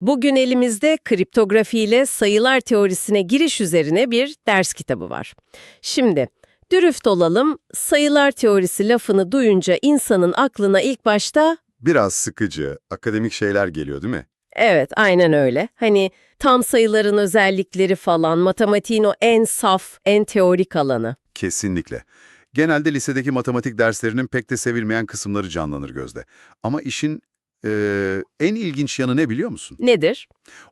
Bugün elimizde kriptografi ile sayılar teorisine giriş üzerine bir ders kitabı var. Şimdi dürüst olalım, sayılar teorisi lafını duyunca insanın aklına ilk başta Biraz sıkıcı, akademik şeyler geliyor değil mi? evet aynen öyle. Hani tam sayıların özellikleri falan, matematiğin o en saf, en teorik alanı. Kesinlikle. Genelde lisedeki matematik derslerinin pek de sevilmeyen kısımları canlanır gözde. Ama işin eee, en ilginç yanı ne biliyor musun? Nedir?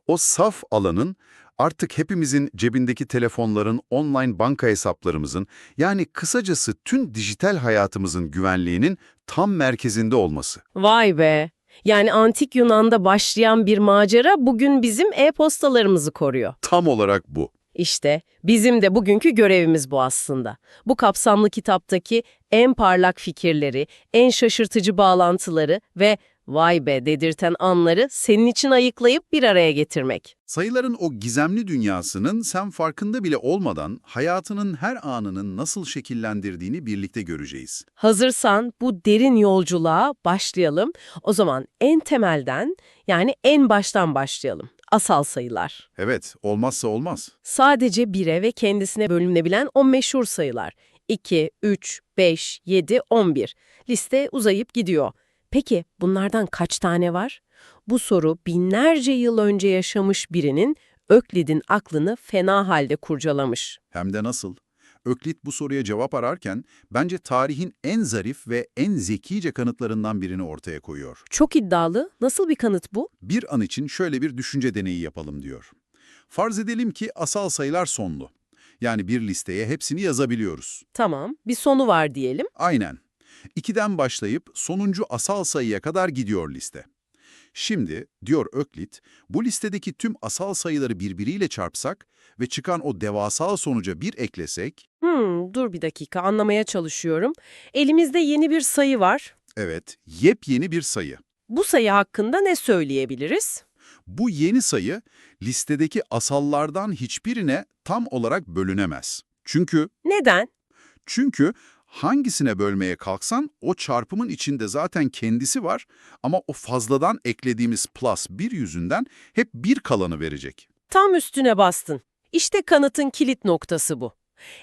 O saf alanın artık hepimizin cebindeki telefonların, online banka hesaplarımızın, yani kısacası tüm dijital hayatımızın güvenliğinin tam merkezinde olması. Vay be! Yani antik Yunan'da başlayan bir macera bugün bizim e-postalarımızı koruyor. Tam olarak bu. İşte bizim de bugünkü görevimiz bu aslında. Bu kapsamlı kitaptaki en parlak fikirleri, en şaşırtıcı bağlantıları ve vay be dedirten anları senin için ayıklayıp bir araya getirmek. Sayıların o gizemli dünyasının sen farkında bile olmadan hayatının her anının nasıl şekillendirdiğini birlikte göreceğiz. Hazırsan bu derin yolculuğa başlayalım. O zaman en temelden yani en baştan başlayalım. Asal sayılar. Evet, olmazsa olmaz. Sadece bire ve kendisine bölünebilen o meşhur sayılar. 2, 3, 5, 7, 11. Liste uzayıp gidiyor. Peki bunlardan kaç tane var? Bu soru binlerce yıl önce yaşamış birinin Öklid'in aklını fena halde kurcalamış. Hem de nasıl? Öklit bu soruya cevap ararken bence tarihin en zarif ve en zekice kanıtlarından birini ortaya koyuyor. Çok iddialı. Nasıl bir kanıt bu? Bir an için şöyle bir düşünce deneyi yapalım diyor. Farz edelim ki asal sayılar sonlu. Yani bir listeye hepsini yazabiliyoruz. Tamam, bir sonu var diyelim. Aynen. 2'den başlayıp sonuncu asal sayıya kadar gidiyor liste. Şimdi, diyor Öklit, bu listedeki tüm asal sayıları birbiriyle çarpsak ve çıkan o devasa sonuca bir eklesek, Hmm, dur bir dakika anlamaya çalışıyorum. Elimizde yeni bir sayı var. evet, yepyeni bir sayı. Bu sayı hakkında ne söyleyebiliriz? Bu yeni sayı, listedeki asallardan hiçbirine tam olarak bölünemez. Çünkü, Neden? çünkü hangisine bölmeye kalksan o çarpımın içinde zaten kendisi var ama o fazladan eklediğimiz plus bir yüzünden hep bir kalanı verecek. Tam üstüne bastın. İşte kanıtın kilit noktası bu.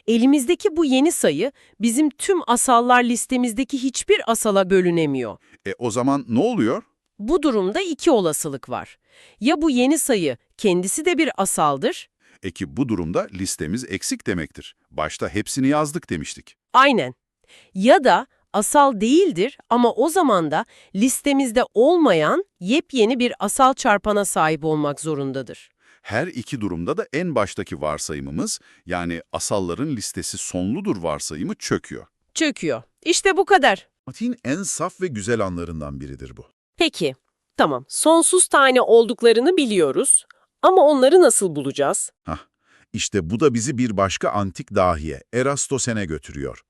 Elimizdeki bu yeni sayı bizim tüm asallar listemizdeki hiçbir asala bölünemiyor. E o zaman ne oluyor? Bu durumda iki olasılık var. Ya bu yeni sayı kendisi de bir asaldır, E ki bu durumda listemiz eksik demektir. Başta hepsini yazdık demiştik. aynen. Ya da asal değildir ama o zaman da listemizde olmayan yepyeni bir asal çarpana sahip olmak zorundadır. Her iki durumda da en baştaki varsayımımız, yani asalların listesi sonludur varsayımı çöküyor. Çöküyor. İşte bu kadar. Matematiğin en saf ve güzel anlarından biridir bu. Peki, tamam. Sonsuz tane olduklarını biliyoruz ama onları nasıl bulacağız? Hah, işte bu da bizi bir başka antik dahiye, Erastosen'e götürüyor.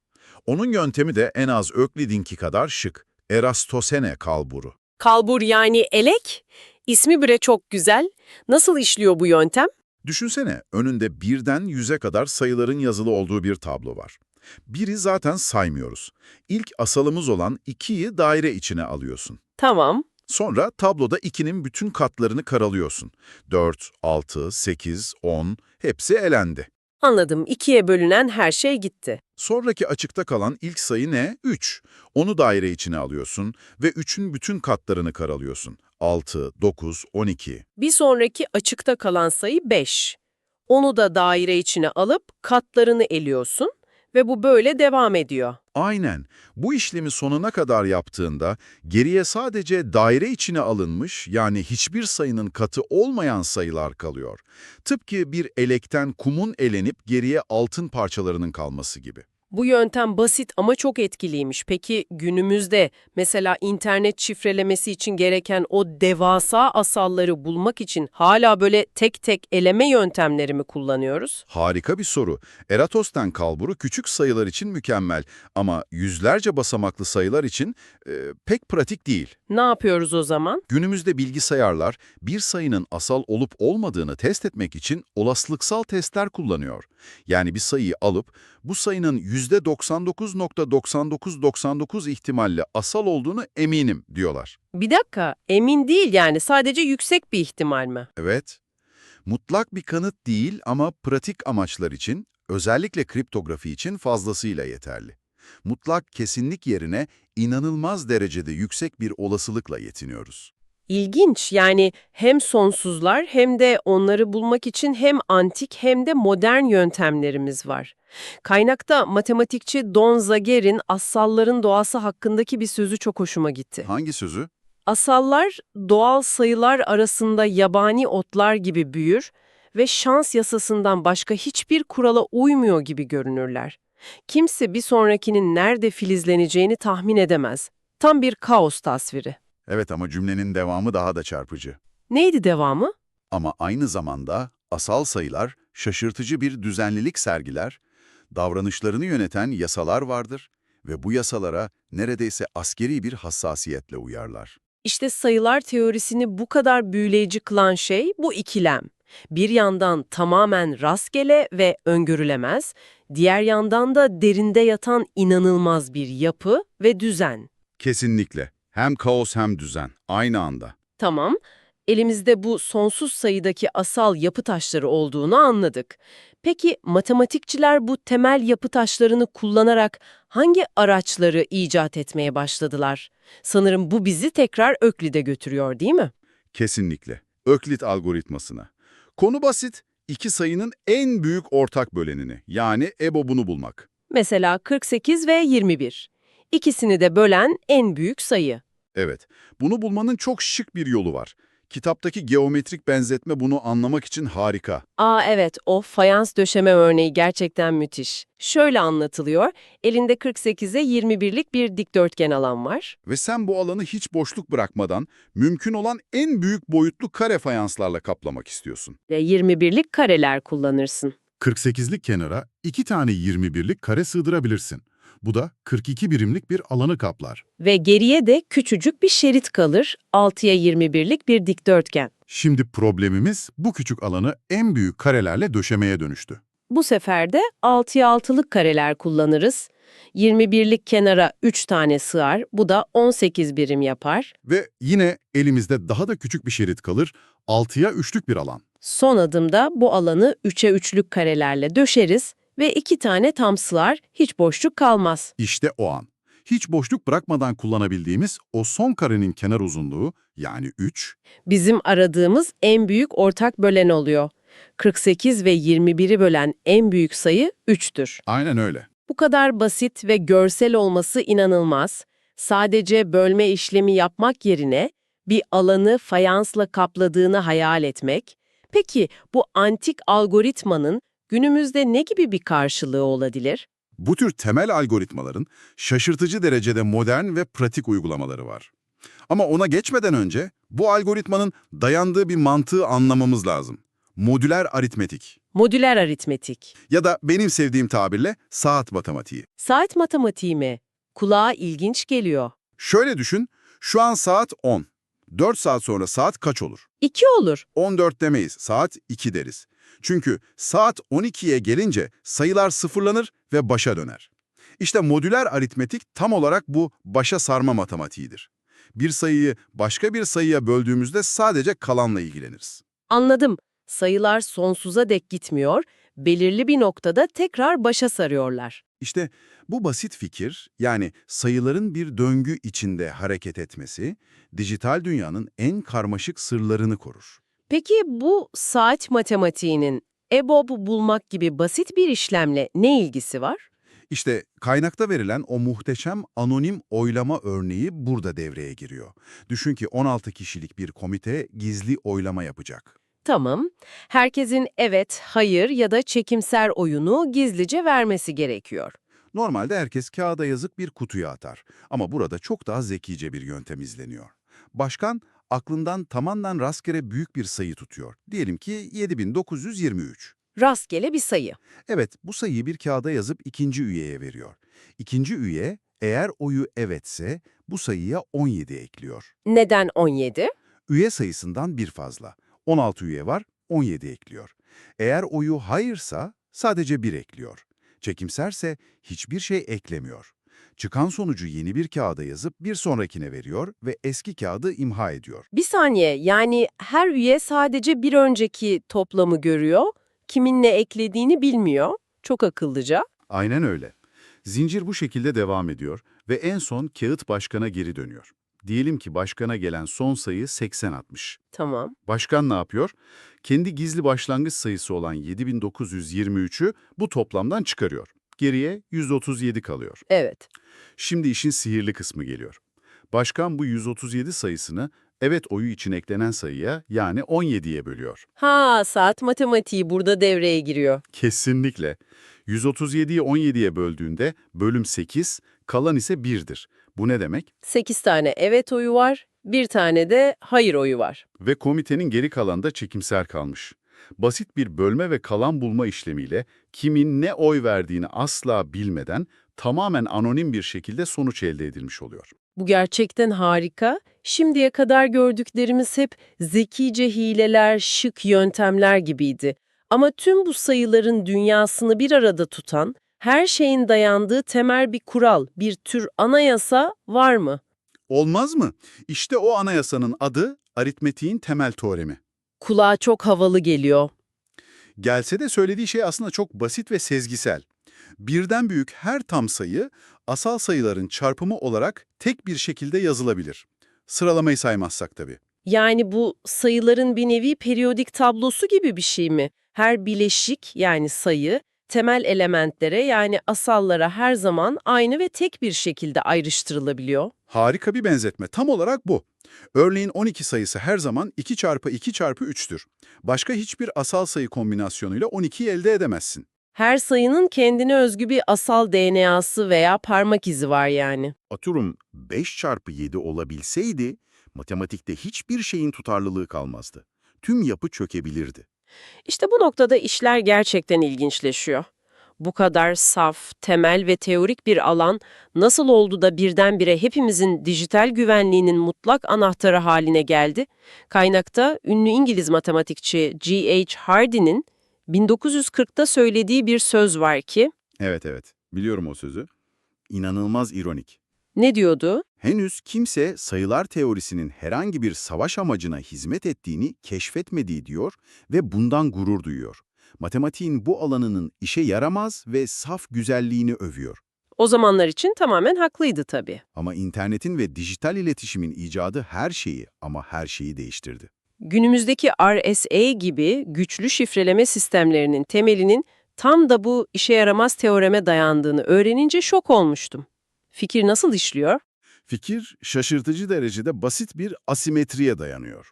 Onun yöntemi de en az Öklid'inki kadar şık, Erastosene kalburu. Kalbur yani elek. İsmi bile çok güzel. Nasıl işliyor bu yöntem? Düşünsene, önünde birden yüze kadar sayıların yazılı olduğu bir tablo var. Biri zaten saymıyoruz. İlk asalımız olan 2'yi daire içine alıyorsun. Tamam. Sonra tabloda 2'nin bütün katlarını karalıyorsun. 4, 6, 8, 10 hepsi elendi. Anladım. İkiye bölünen her şey gitti. Sonraki açıkta kalan ilk sayı ne? 3. Onu daire içine alıyorsun ve 3'ün bütün katlarını karalıyorsun. 6, 9, 12. Bir sonraki açıkta kalan sayı 5. Onu da daire içine alıp katlarını eliyorsun ve bu böyle devam ediyor. Aynen. Bu işlemi sonuna kadar yaptığında geriye sadece daire içine alınmış yani hiçbir sayının katı olmayan sayılar kalıyor. Tıpkı bir elekten kumun elenip geriye altın parçalarının kalması gibi. Bu yöntem basit ama çok etkiliymiş. Peki günümüzde mesela internet şifrelemesi için gereken o devasa asalları bulmak için hala böyle tek tek eleme yöntemleri mi kullanıyoruz? Harika bir soru. Eratos'tan kalburu küçük sayılar için mükemmel ama yüzlerce basamaklı sayılar için e, pek pratik değil. Ne yapıyoruz o zaman? Günümüzde bilgisayarlar bir sayının asal olup olmadığını test etmek için olasılıksal testler kullanıyor. Yani bir sayıyı alıp bu sayının %99.9999 ihtimalle asal olduğunu eminim diyorlar. Bir dakika, emin değil yani sadece yüksek bir ihtimal mi? Evet, mutlak bir kanıt değil ama pratik amaçlar için, özellikle kriptografi için fazlasıyla yeterli. Mutlak kesinlik yerine inanılmaz derecede yüksek bir olasılıkla yetiniyoruz. İlginç yani hem sonsuzlar hem de onları bulmak için hem antik hem de modern yöntemlerimiz var. Kaynakta matematikçi Don Zagieri'nin assalların doğası hakkındaki bir sözü çok hoşuma gitti. Hangi sözü? Asallar doğal sayılar arasında yabani otlar gibi büyür ve şans yasasından başka hiçbir kurala uymuyor gibi görünürler. Kimse bir sonrakinin nerede filizleneceğini tahmin edemez. Tam bir kaos tasviri. Evet ama cümlenin devamı daha da çarpıcı. Neydi devamı? Ama aynı zamanda asal sayılar şaşırtıcı bir düzenlilik sergiler, davranışlarını yöneten yasalar vardır ve bu yasalara neredeyse askeri bir hassasiyetle uyarlar. İşte sayılar teorisini bu kadar büyüleyici kılan şey bu ikilem. Bir yandan tamamen rastgele ve öngörülemez, diğer yandan da derinde yatan inanılmaz bir yapı ve düzen. Kesinlikle. Hem kaos hem düzen. Aynı anda. Tamam, elimizde bu sonsuz sayıdaki asal yapı taşları olduğunu anladık. Peki matematikçiler bu temel yapı taşlarını kullanarak hangi araçları icat etmeye başladılar? Sanırım bu bizi tekrar Öklid'e götürüyor değil mi? Kesinlikle. Öklit algoritmasına. Konu basit. İki sayının en büyük ortak bölenini yani EBOB'unu bulmak. Mesela 48 ve 21. İkisini de bölen en büyük sayı. Evet, bunu bulmanın çok şık bir yolu var. Kitaptaki geometrik benzetme bunu anlamak için harika. Aa evet, o fayans döşeme örneği gerçekten müthiş. Şöyle anlatılıyor, elinde 48'e 21'lik bir dikdörtgen alan var. Ve sen bu alanı hiç boşluk bırakmadan mümkün olan en büyük boyutlu kare fayanslarla kaplamak istiyorsun. Ve 21'lik kareler kullanırsın. 48'lik kenara 2 tane 21'lik kare sığdırabilirsin. Bu da 42 birimlik bir alanı kaplar. Ve geriye de küçücük bir şerit kalır, 6'ya 21'lik bir dikdörtgen. Şimdi problemimiz bu küçük alanı en büyük karelerle döşemeye dönüştü. Bu sefer de 6'ya 6'lık kareler kullanırız. 21'lik kenara 3 tane sığar, bu da 18 birim yapar. Ve yine elimizde daha da küçük bir şerit kalır, 6'ya 3'lük bir alan. Son adımda bu alanı 3'e 3'lük karelerle döşeriz ve 2 tane tam sığar, hiç boşluk kalmaz. İşte o an. Hiç boşluk bırakmadan kullanabildiğimiz o son karenin kenar uzunluğu yani 3, Bizim aradığımız en büyük ortak bölen oluyor. 48 ve 21'i bölen en büyük sayı 3'tür. aynen öyle. Bu kadar basit ve görsel olması inanılmaz. Sadece bölme işlemi yapmak yerine bir alanı fayansla kapladığını hayal etmek. Peki bu antik algoritmanın günümüzde ne gibi bir karşılığı olabilir? Bu tür temel algoritmaların şaşırtıcı derecede modern ve pratik uygulamaları var. Ama ona geçmeden önce bu algoritmanın dayandığı bir mantığı anlamamız lazım. Modüler aritmetik Modüler aritmetik. ya da benim sevdiğim tabirle saat matematiği. Saat matematiği mi? Kulağa ilginç geliyor. Şöyle düşün, şu an saat 10. 4 saat sonra saat kaç olur? 2 olur. 14 demeyiz, saat 2 deriz. Çünkü saat 12'ye gelince sayılar sıfırlanır ve başa döner. İşte modüler aritmetik tam olarak bu başa sarma matematiğidir. Bir sayıyı başka bir sayıya böldüğümüzde sadece kalanla ilgileniriz. Anladım. Sayılar sonsuza dek gitmiyor, belirli bir noktada tekrar başa sarıyorlar. İşte bu basit fikir, yani sayıların bir döngü içinde hareket etmesi, dijital dünyanın en karmaşık sırlarını korur. Peki bu saat matematiğinin EBOB bulmak gibi basit bir işlemle ne ilgisi var? İşte kaynakta verilen o muhteşem anonim oylama örneği burada devreye giriyor. Düşün ki 16 kişilik bir komite gizli oylama yapacak. Tamam, herkesin evet, hayır ya da çekimser oyunu gizlice vermesi gerekiyor. Normalde herkes kağıda yazık bir kutuya atar ama burada çok daha zekice bir yöntem izleniyor. Başkan aklından tamamen rastgele büyük bir sayı tutuyor. Diyelim ki 7923. Rastgele bir sayı. Evet, bu sayıyı bir kağıda yazıp ikinci üyeye veriyor. İkinci üye eğer oyu evetse bu sayıya 17 ekliyor. Neden 17? Üye sayısından bir fazla. 16 üye var, 17 ekliyor. Eğer oyu hayırsa sadece 1 ekliyor. Çekimserse hiçbir şey eklemiyor. Çıkan sonucu yeni bir kağıda yazıp bir sonrakine veriyor ve eski kağıdı imha ediyor. Bir saniye, yani her üye sadece bir önceki toplamı görüyor, kimin ne eklediğini bilmiyor. Çok akıllıca. Aynen öyle. Zincir bu şekilde devam ediyor ve en son kağıt başkana geri dönüyor. Diyelim ki başkana gelen son sayı 80 atmış. Tamam. Başkan ne yapıyor? Kendi gizli başlangıç sayısı olan 7923'ü bu toplamdan çıkarıyor. Geriye 137 kalıyor. Evet. Şimdi işin sihirli kısmı geliyor. Başkan bu 137 sayısını evet oyu için eklenen sayıya yani 17'ye bölüyor. Ha, saat matematiği burada devreye giriyor. Kesinlikle. 137'yi 17'ye böldüğünde bölüm 8, kalan ise 1'dir. Bu ne demek? 8 tane evet oyu var, bir tane de hayır oyu var. Ve komitenin geri kalanı da çekimser kalmış. Basit bir bölme ve kalan bulma işlemiyle kimin ne oy verdiğini asla bilmeden tamamen anonim bir şekilde sonuç elde edilmiş oluyor. Bu gerçekten harika. Şimdiye kadar gördüklerimiz hep zekice hileler, şık yöntemler gibiydi. Ama tüm bu sayıların dünyasını bir arada tutan, her şeyin dayandığı temel bir kural, bir tür anayasa var mı? Olmaz mı? İşte o anayasanın adı aritmetiğin temel teoremi. Kulağa çok havalı geliyor. Gelse de söylediği şey aslında çok basit ve sezgisel. Birden büyük her tam sayı asal sayıların çarpımı olarak tek bir şekilde yazılabilir. Sıralamayı saymazsak tabii. Yani bu sayıların bir nevi periyodik tablosu gibi bir şey mi? Her bileşik yani sayı temel elementlere yani asallara her zaman aynı ve tek bir şekilde ayrıştırılabiliyor. Harika bir benzetme. Tam olarak bu. Örneğin 12 sayısı her zaman 2 çarpı 2 çarpı 3'tür. Başka hiçbir asal sayı kombinasyonuyla 12'yi elde edemezsin. Her sayının kendine özgü bir asal DNA'sı veya parmak izi var yani. Atıyorum 5 çarpı 7 olabilseydi, matematikte hiçbir şeyin tutarlılığı kalmazdı. Tüm yapı çökebilirdi. İşte bu noktada işler gerçekten ilginçleşiyor. Bu kadar saf, temel ve teorik bir alan nasıl oldu da birdenbire hepimizin dijital güvenliğinin mutlak anahtarı haline geldi? Kaynakta ünlü İngiliz matematikçi G.H. Hardy'nin 1940'ta söylediği bir söz var ki, Evet evet, biliyorum o sözü. İnanılmaz ironik. ne diyordu? Henüz kimse sayılar teorisinin herhangi bir savaş amacına hizmet ettiğini keşfetmediği diyor ve bundan gurur duyuyor. Matematiğin bu alanının işe yaramaz ve saf güzelliğini övüyor. O zamanlar için tamamen haklıydı tabii. Ama internetin ve dijital iletişimin icadı her şeyi ama her şeyi değiştirdi. Günümüzdeki RSA gibi güçlü şifreleme sistemlerinin temelinin tam da bu işe yaramaz teoreme dayandığını öğrenince şok olmuştum. Fikir nasıl işliyor? Fikir şaşırtıcı derecede basit bir asimetriye dayanıyor.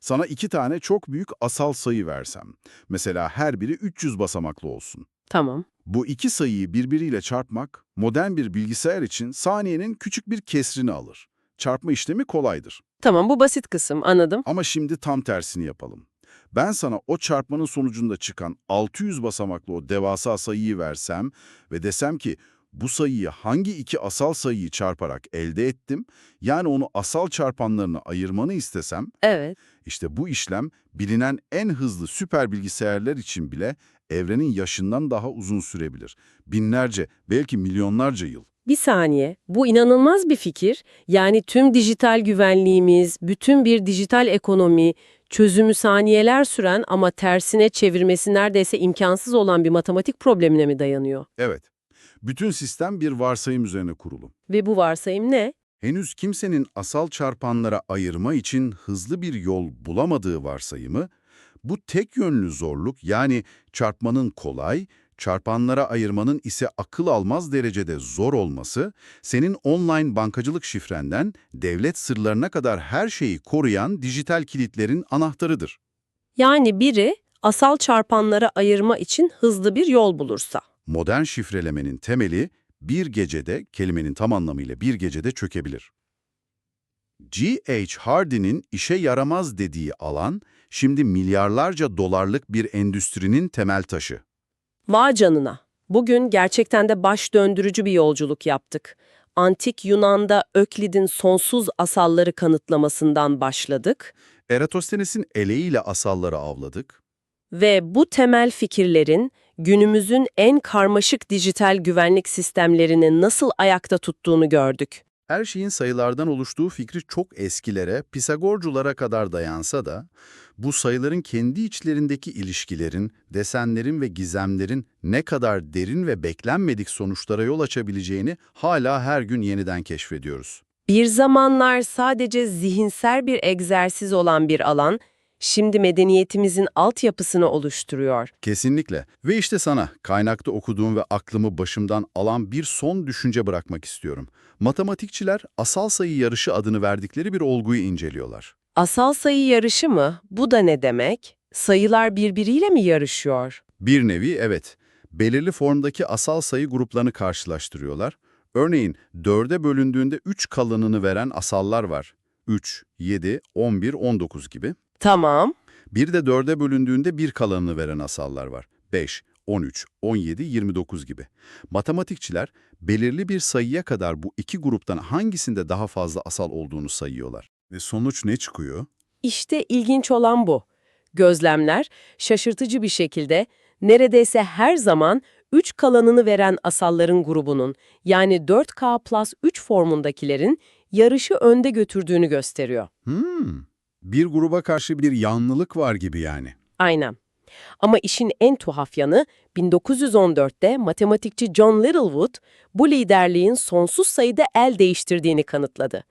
Sana iki tane çok büyük asal sayı versem, mesela her biri 300 basamaklı olsun. Tamam. Bu iki sayıyı birbiriyle çarpmak, modern bir bilgisayar için saniyenin küçük bir kesrini alır. Çarpma işlemi kolaydır. Tamam bu basit kısım anladım. Ama şimdi tam tersini yapalım. Ben sana o çarpmanın sonucunda çıkan 600 basamaklı o devasa sayıyı versem ve desem ki bu sayıyı hangi iki asal sayıyı çarparak elde ettim, yani onu asal çarpanlarına ayırmanı istesem, Evet. işte bu işlem bilinen en hızlı süper bilgisayarlar için bile evrenin yaşından daha uzun sürebilir. Binlerce, belki milyonlarca yıl. Bir saniye. Bu inanılmaz bir fikir. Yani tüm dijital güvenliğimiz, bütün bir dijital ekonomi, çözümü saniyeler süren ama tersine çevirmesi neredeyse imkansız olan bir matematik problemine mi dayanıyor? Evet, bütün sistem bir varsayım üzerine kurulu. Ve bu varsayım ne? henüz kimsenin asal çarpanlara ayırma için hızlı bir yol bulamadığı varsayımı, bu tek yönlü zorluk yani çarpmanın kolay, çarpanlara ayırmanın ise akıl almaz derecede zor olması, senin online bankacılık şifrenden devlet sırlarına kadar her şeyi koruyan dijital kilitlerin anahtarıdır. Yani biri asal çarpanlara ayırma için hızlı bir yol bulursa. Modern şifrelemenin temeli bir gecede, kelimenin tam anlamıyla bir gecede çökebilir. G.H. Hardy'nin işe yaramaz dediği alan, şimdi milyarlarca dolarlık bir endüstrinin temel taşı. Vay canına. Bugün gerçekten de baş döndürücü bir yolculuk yaptık. Antik Yunan'da Öklid'in sonsuz asalları kanıtlamasından başladık Eratosthenes'in eleğiyle asalları avladık. ve bu temel fikirlerin günümüzün en karmaşık dijital güvenlik sistemlerini nasıl ayakta tuttuğunu gördük. Her şeyin sayılardan oluştuğu fikri çok eskilere, Pisagorculara kadar dayansa da, bu sayıların kendi içlerindeki ilişkilerin, desenlerin ve gizemlerin ne kadar derin ve beklenmedik sonuçlara yol açabileceğini hala her gün yeniden keşfediyoruz. Bir zamanlar sadece zihinsel bir egzersiz olan bir alan, şimdi medeniyetimizin altyapısını oluşturuyor. Kesinlikle. Ve işte sana kaynakta okuduğum ve aklımı başımdan alan bir son düşünce bırakmak istiyorum. Matematikçiler asal sayı yarışı adını verdikleri bir olguyu inceliyorlar. Asal sayı yarışı mı? Bu da ne demek? Sayılar birbiriyle mi yarışıyor? Bir nevi evet. Belirli formdaki asal sayı gruplarını karşılaştırıyorlar. Örneğin 4'e bölündüğünde 3 kalanını veren asallar var. 3, 7, 11, 19 gibi. Tamam. Bir de 4'e bölündüğünde 1 kalanını veren asallar var. 5, 13, 17, 29 gibi. Matematikçiler belirli bir sayıya kadar bu iki gruptan hangisinde daha fazla asal olduğunu sayıyorlar. Ve sonuç ne çıkıyor? İşte ilginç olan bu. Gözlemler şaşırtıcı bir şekilde neredeyse her zaman 3 kalanını veren asalların grubunun yani 4K plus 3 formundakilerin yarışı önde götürdüğünü gösteriyor. Hmm, bir gruba karşı bir yanlılık var gibi yani. Aynen. Ama işin en tuhaf yanı 1914'te matematikçi John Littlewood bu liderliğin sonsuz sayıda el değiştirdiğini kanıtladı.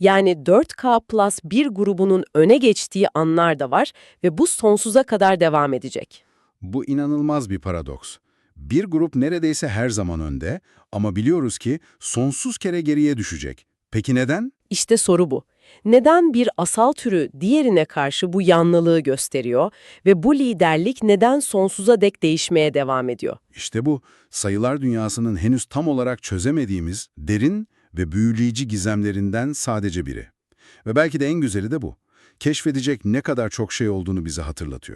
Yani 4K plus bir grubunun öne geçtiği anlar da var ve bu sonsuza kadar devam edecek. Bu inanılmaz bir paradoks. Bir grup neredeyse her zaman önde ama biliyoruz ki sonsuz kere geriye düşecek. Peki neden? İşte soru bu. Neden bir asal türü diğerine karşı bu yanlılığı gösteriyor ve bu liderlik neden sonsuza dek değişmeye devam ediyor? İşte bu sayılar dünyasının henüz tam olarak çözemediğimiz derin ve büyüleyici gizemlerinden sadece biri. Ve belki de en güzeli de bu. Keşfedecek ne kadar çok şey olduğunu bize hatırlatıyor.